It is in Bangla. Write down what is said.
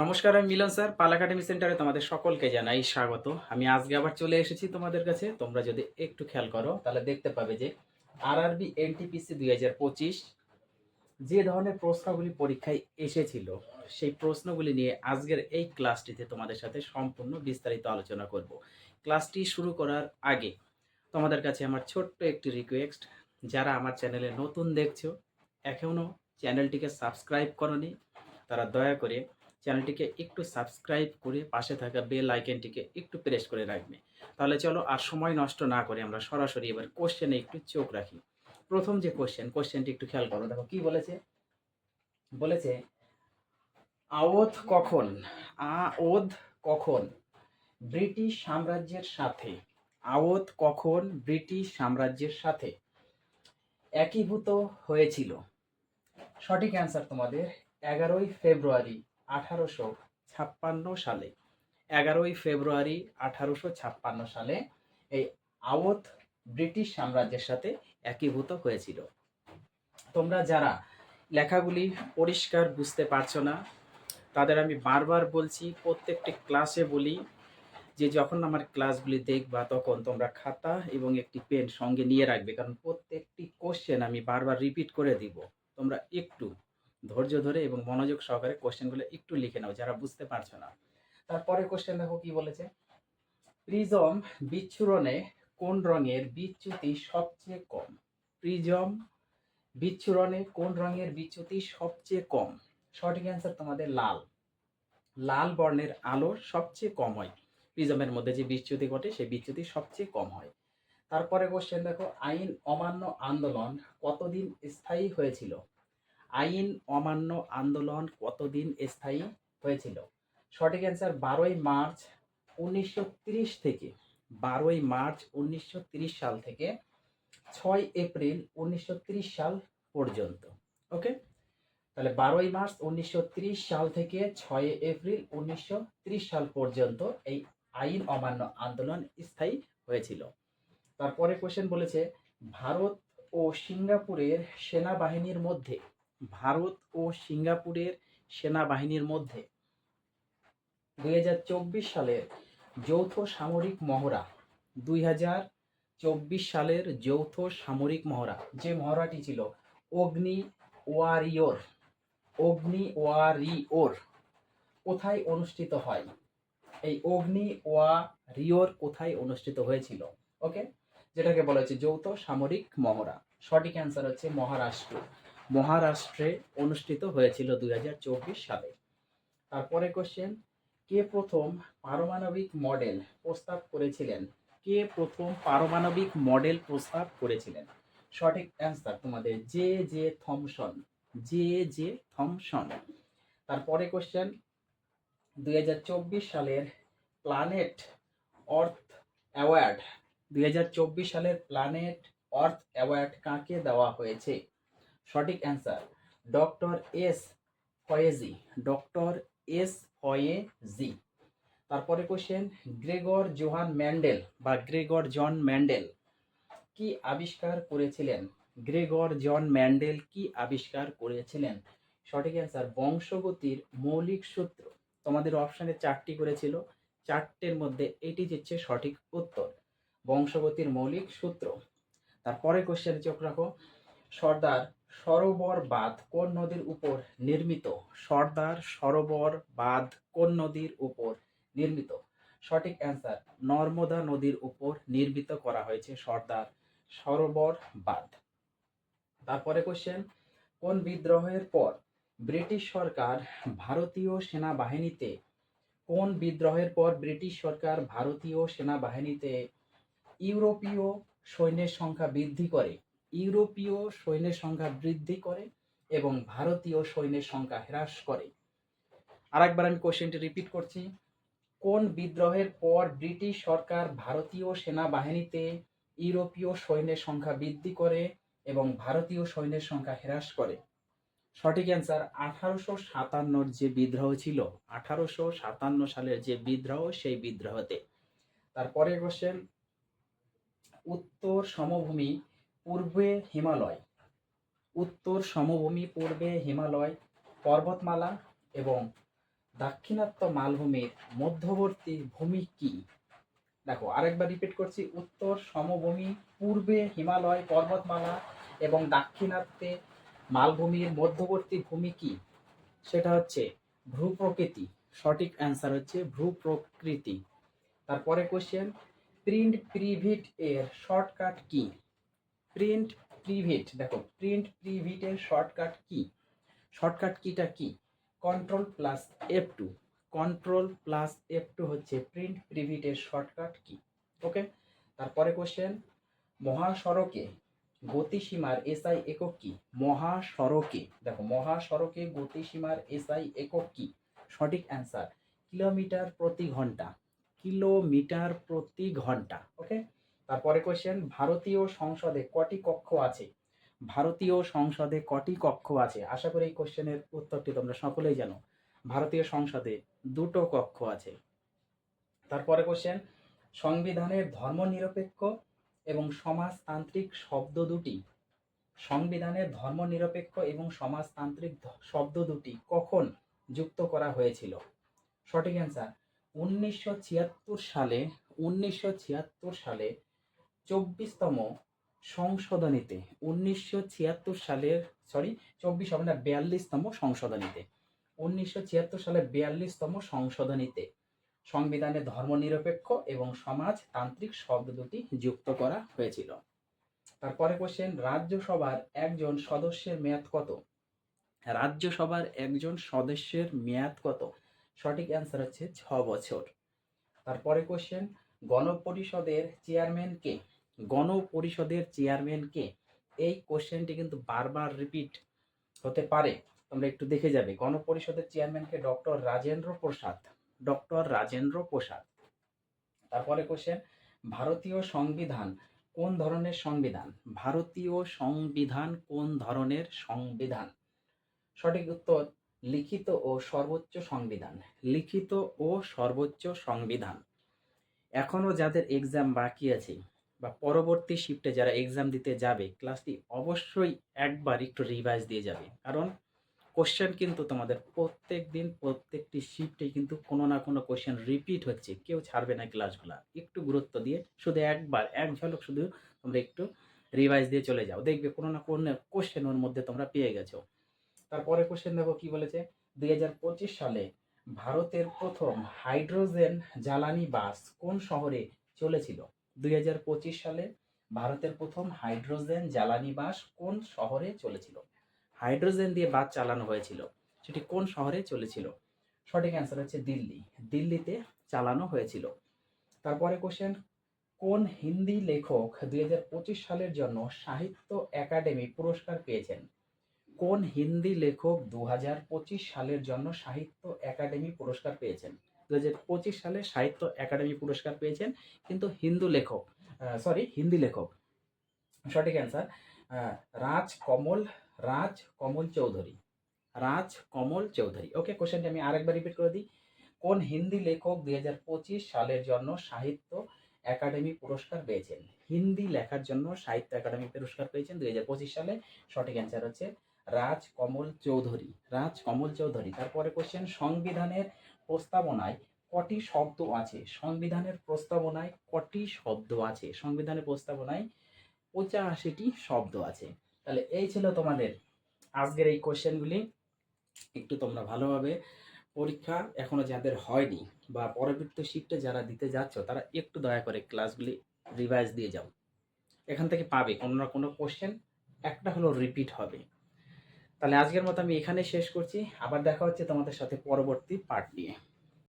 নমস্কার, আমি মিলন স্যার। পাল একাডেমি সেন্টারে তোমাদের সকলকে জানাই স্বাগত। আমি আজকে আবার চলে এসেছি তোমাদের কাছে। তোমরা যদি একটু খেয়াল করো, তাহলে দেখতে পাবে যে আরআরবি এনটিপিসি দুই হাজার পঁচিশ যে ধরনের প্রশ্নগুলি পরীক্ষায় এসেছিল, সেই প্রশ্নগুলি নিয়ে আজকের এই ক্লাসটিতে তোমাদের সাথে সম্পূর্ণ বিস্তারিত আলোচনা করব। ক্লাসটি শুরু করার আগে তোমাদের কাছে আমার ছোট্ট একটি রিকোয়েস্ট যারা আমার চ্যানেলে নতুন দেখছ এখনও চ্যানেলটিকে সাবস্ক্রাইব করনি, তারা দয়া করে চ্যানেলটিকে একটু সাবস্ক্রাইব করে পাশে থাকা বেল আইকনটিকে একটু প্রেস করে রাখবে। তাহলে চলো আর সময় নষ্ট না করে আমরা সরাসরি এবার কোশ্চেনে একটু চোখ রাখি। প্রথম যে কোশ্চেন কোশ্চেনটি একটু খেয়াল করো। দেখো, কি বলেছে? বলেছে, আওধ কখন? আওধ কখন? ব্রিটিশ সাম্রাজ্যের সাথে। আওধ কখন? ব্রিটিশ সাম্রাজ্যের সাথে। একীভূত হয়েছিল। সঠিক অ্যান্সার তোমাদের, এগারোই ফেব্রুয়ারি। আঠারোশো ছাপ্পান্ন সালে, এগারোই ফেব্রুয়ারি আঠারোশো ছাপ্পান্ন সালে এই আওধ ব্রিটিশ সাম্রাজ্যের সাথে একীভূত হয়েছিল। তোমরা যারা লেখাগুলি পরিষ্কার বুঝতে পারছ না, তাদের আমি বারবার বলছি, প্রত্যেকটি ক্লাসে বলি যে যখন আমার ক্লাসগুলি দেখবা তখন তোমরা খাতা এবং একটি পেন সঙ্গে নিয়ে রাখবে, কারণ প্রত্যেকটি কোশ্চেন আমি বারবার রিপিট করে দিব। তোমরা একটু ধৈর্য ধরে এবং মনোযোগ সহকারে কোশ্চেনগুলো একটু লিখে নাও, যারা বুঝতে পারছ না। তারপরে কোশ্চেন দেখো কি বলেছে? প্রিজম বিচ্ছুরণে কোন রঙের বিচ্যুতি সবচেয়ে কম? প্রিজম বিচ্ছুরণে কোন রঙের বিচ্যুতি সবচেয়ে কম? সঠিক অ্যান্সার তোমাদের লাল। লাল বর্ণের আলো সবচেয়ে কম হয়। প্রিজমের মধ্যে যে বিচ্যুতি ঘটে, সেই বিচ্যুতি সবচেয়ে কম হয়। তারপরে কোশ্চেন দেখো, আইন অমান্য আন্দোলন কতদিন স্থায়ী হয়েছিল? আইন অমান্য আন্দোলন কতদিন স্থায়ী হয়েছিল? সঠিক অ্যান্সার বারোই মার্চ উনিশশো ত্রিশ থেকে, বারোই মার্চ উনিশশো ত্রিশ সাল থেকে, ছয় এপ্রিল উনিশশো ত্রিশ সাল পর্যন্ত। ওকে তাহলে বারোই মার্চ উনিশশো ত্রিশ সাল থেকে ছয় এপ্রিল উনিশশো ত্রিশ সাল পর্যন্ত এই আইন অমান্য আন্দোলন স্থায়ী হয়েছিল। তারপরে কোশ্চেন বলেছে, ভারত ও সিঙ্গাপুরের সেনাবাহিনীর মধ্যে ভারত ও সিঙ্গাপুরের সেনাবাহিনীর মধ্যে। দুই হাজার চব্বিশ সালের যৌথ সামরিক মহড়া। দুই হাজার চব্বিশ সালের যৌথ সামরিক মহড়া, যে মহড়াটি ছিল অগ্নি ওয়ারিওর অগ্নি ওয়ারিওর কোথায় অনুষ্ঠিত হয়? এই অগ্নি ওয়ারিওর কোথায় অনুষ্ঠিত হয়েছিল? ওকে? যেটাকে বলা হচ্ছে যৌথ সামরিক মহড়া। সঠিক অ্যান্সার হচ্ছে মহারাষ্ট্র। মহারাষ্ট্রে অনুষ্ঠিত হয়েছিল দুই হাজার চব্বিশ সালে। তারপরে কোশ্চেন কে প্রথম পারমাণবিক মডেল প্রস্তাব করেছিলেন? কে প্রথম পারমাণবিক মডেল প্রস্তাব করেছিলেন? সঠিক অ্যান্সার তোমাদের J J Thomson J J Thomson তারপরে কোশ্চেন দুই হাজার চব্বিশ সালের প্ল্যানেট অর্থ অ্যাওয়ার্ড দুই হাজার চব্বিশ সালের প্ল্যানেট অর্থ অ্যাওয়ার্ড কাকে দেওয়া হয়েছে? সঠিক answer doctor S Faizi doctor S Faizi তারপরে কোশ্চেন গ্রেগর জোহান ম্যান্ডেল বা গ্রেগর জন ম্যান্ডেল কি আবিষ্কার করেছিলেন? গ্রেগর জন ম্যান্ডেল কি আবিষ্কার করেছিলেন? সঠিক অ্যান্সার বংশগতির মৌলিক সূত্র। তোমাদের অপশানে চারটি করেছিল, চারটের মধ্যে এটি হচ্ছে সঠিক উত্তর, বংশগতির মৌলিক সূত্র। তারপরে কোশ্চেন চোখ রাখো সর্দার সরোবর বাঁধ কোন নদীর উপর নির্মিত? সর্দার সরোবর বাঁধ কোন নদীর উপর নির্মিত? সঠিক অ্যান্সার, নর্মদা নদীর উপর নির্মিত করা হয়েছে সর্দার সরোবর বাঁধ। তারপরে কোশ্চেন কোন বিদ্রোহের পর ব্রিটিশ সরকার ভারতীয় সেনাবাহিনীতে, কোন বিদ্রোহের পর ব্রিটিশ সরকার ভারতীয় সেনাবাহিনীতে ইউরোপীয় সৈন্যের সংখ্যা বৃদ্ধি করে? ইউরোপীয় সৈন্যের সংখ্যা বৃদ্ধি করে এবং ভারতীয় সৈন্যের সংখ্যা হ্রাস করে। আরেকবার আমি কোশ্চেনটি রিপিট করছি। কোন বিদ্রোহের পর ব্রিটিশ সরকার ভারতীয় সেনাবাহিনীতে ইউরোপীয় সৈন্যের সংখ্যা বৃদ্ধি করে এবং ভারতীয় সৈন্যের সংখ্যা হ্রাস করে? সঠিক অ্যান্সার আঠারোশো সাতান্নর যে বিদ্রোহ ছিল, আঠারোশো সাতান্ন সালের যে বিদ্রোহ, সেই বিদ্রোহতে। তারপরে কোশ্চেন উত্তর সমভূমি পূর্বে হিমালয়, উত্তর সমভূমি পূর্বে হিমালয়, পর্বতমালা এবং দাক্ষিণাত্য মালভূমির মধ্যবর্তী ভূমি কি? দেখো, আরেকবার রিপিট করছি, উত্তর সমভূমি, পূর্বে হিমালয়, পর্বতমালা এবং দাক্ষিণাত্যে মালভূমির মধ্যবর্তী ভূমি কি? সেটা হচ্ছে ভূপ্রকৃতি সঠিক অ্যান্সার হচ্ছে ভূপ্রকৃতি তারপরে কোশ্চেন প্রিন্ট প্রিভিট এর শর্টকাট কি? প্রিন্ট প্রিভিট দেখো প্রিন্ট প্রিভিটের শর্টকাট কি? শর্টকাট কিটা কি? Control plus F two control plus F two হচ্ছে প্রিন্ট প্রিভিটের শর্টকাট কি ওকে তারপরে কোশ্চেন মহাসড়কে গতিসীমার এসআই একক কি? মহাসড়কে, দেখো, মহাসড়কে গতিসীমার এসআই একক কি? সঠিক অ্যান্সার কিলোমিটার প্রতি ঘণ্টা কিলোমিটার প্রতি ঘণ্টা ওকে তারপরে কোশ্চেন ভারতীয় সংসদে কটি কক্ষ আছে? ভারতীয় সংসদে কটি কক্ষ আছে? আশা করি এই কোশ্চেনের উত্তরটি তোমরা সকলেই জানো। ভারতীয় সংসদে দুটো কক্ষ আছে। তারপরে কোশ্চেন সংবিধানের ধর্মনিরপেক্ষ এবং সমাজতান্ত্রিক শব্দ দুটি। সংবিধানের ধর্মনিরপেক্ষ এবং সমাজতান্ত্রিক শব্দ দুটি কখন যুক্ত করা হয়েছিল? সঠিক অ্যান্সার উনিশশো ছিয়াত্তর সালে, উনিশশো ছিয়াত্তর সালে চব্বিশতম সংশোধনীতে, উনিশশো ছিয়াত্তর সালের সরি চব্বিশ হবে না, বিয়াল্লিশতম সংশোধনীতে। উনিশশো ছিয়াত্তর সালের বিয়াল্লিশতম সংশোধনীতে সংবিধানে ধর্মনিরপেক্ষ এবং সমাজতান্ত্রিক শব্দ দুটি যুক্ত করা হয়েছিল। তারপরে কোশ্চেন রাজ্যসভার একজন সদস্যের মেয়াদ কত? রাজ্যসভার একজন সদস্যের মেয়াদ কত? সঠিক অ্যান্সার হচ্ছে ছ বছর। তারপরে কোশ্চেন গণপরিষদের চেয়ারম্যান কে গণপরিষদের চেয়ারম্যান কে এই কোশ্চেনটি কিন্তু বারবার রিপিট হতে পারে। তোমরা একটু দেখে যাবে। গণপরিষদের চেয়ারম্যানকে ডক্টর রাজেন্দ্র প্রসাদ, ডক্টর রাজেন্দ্র প্রসাদ। তারপরে কোশ্চেন ভারতীয় সংবিধান কোন ধরনের সংবিধান? ভারতীয় সংবিধান কোন ধরনের সংবিধান? সঠিক উত্তর, লিখিত ও সর্বোচ্চ সংবিধান। লিখিত ও সর্বোচ্চ সংবিধান। এখনও যাদের এক্সাম বাকি আছে বা পরবর্তী শিফটে যারা এক্সাম দিতে যাবে ক্লাসটি অবশ্যই একবার একটু রিভাইজ দিয়ে যাবে। কারণ কোশ্চেন কিন্তু তোমাদের প্রত্যেক দিন প্রত্যেকটি শিফটে কিন্তু কোনো না কোনো কোশ্চেন রিপিট হচ্ছে। কেউ ছাড়বে না ক্লাসগুলা একটু গুরুত্ব দিয়ে শুধু একবার, এক ঝলক শুধু তোমরা একটু রিভাইজ দিয়ে চলে যাও। দেখবে কোনো না কোনো কোশ্চেন ওর মধ্যে তোমরা পেয়ে গেছো। তারপরে কোশ্চেন দেখো কি বলেছে? দুই হাজার পঁচিশ সালে ভারতের প্রথম হাইড্রোজেন জ্বালানি বাস কোন শহরে চলেছিল? দুই হাজার পঁচিশ সালে ভারতের প্রথম হাইড্রোজেন জ্বালানি বাস কোন শহরে চলেছিল? হাইড্রোজেন দিয়ে বাস চালানো হয়েছিল। সেটি কোন শহরে চলেছিল? সঠিক অ্যান্সার হচ্ছে দিল্লি। দিল্লিতে চালানো হয়েছিল। তারপরে কোশ্চেন কোন হিন্দি লেখক দুই হাজার পঁচিশ সালের জন্য সাহিত্য একাডেমি পুরস্কার পেয়েছেন? কোন হিন্দি লেখক দুই হাজার পঁচিশ সালের জন্য সাহিত্য একাডেমি পুরস্কার পেয়েছেন? দুই হাজার পঁচিশ সালে সাহিত্য একাডেমি পুরস্কার পেয়েছেন কিন্তু হিন্দু লেখক সরি হিন্দি লেখক। সঠিক অ্যান্সার রাজ কমল রাজ কমল চৌধুরী। রাজ কমল চৌধুরী। ওকে কোশ্চেনটি আমি আরেকবার রিপিট করে দিই। কোন হিন্দি লেখক দুই হাজার পঁচিশ সালের জন্য সাহিত্য একাডেমি পুরস্কার পেয়েছেন? হিন্দি লেখার জন্য সাহিত্য একাডেমি পুরস্কার পেয়েছেন দুই হাজার পঁচিশ সালে। সঠিক অ্যান্সার হচ্ছে রাজ কমল চৌধুরী। রাজ কমল চৌধুরী। তারপরে কোশ্চেন সংবিধানের প্রস্তাবনায় কটি শব্দ আছে? সংবিধানের প্রস্তাবনায় কটি শব্দ আছে? সংবিধানের প্রস্তাবনায় পঁচাশিটি শব্দ আছে। তাহলে এই ছিল তোমাদের আজকের এই কোশ্চেনগুলি একটু তোমরা ভালোভাবে পরীক্ষা এখনও যাদের হয়নি বা পরবর্তী শিফটে যারা দিতে যাচ্ছ, তারা একটু দয়া করে ক্লাসগুলি রিভাইজ দিয়ে যাও। এখান থেকে পাবে। কোনো না কোনো কোশ্চেন একটা হলো রিপিট হবে। তাহলে আজকের মতো আমি এখানে শেষ করছি। আবার দেখা হচ্ছে তোমাদের সাথে পরবর্তী পার্ট নিয়ে।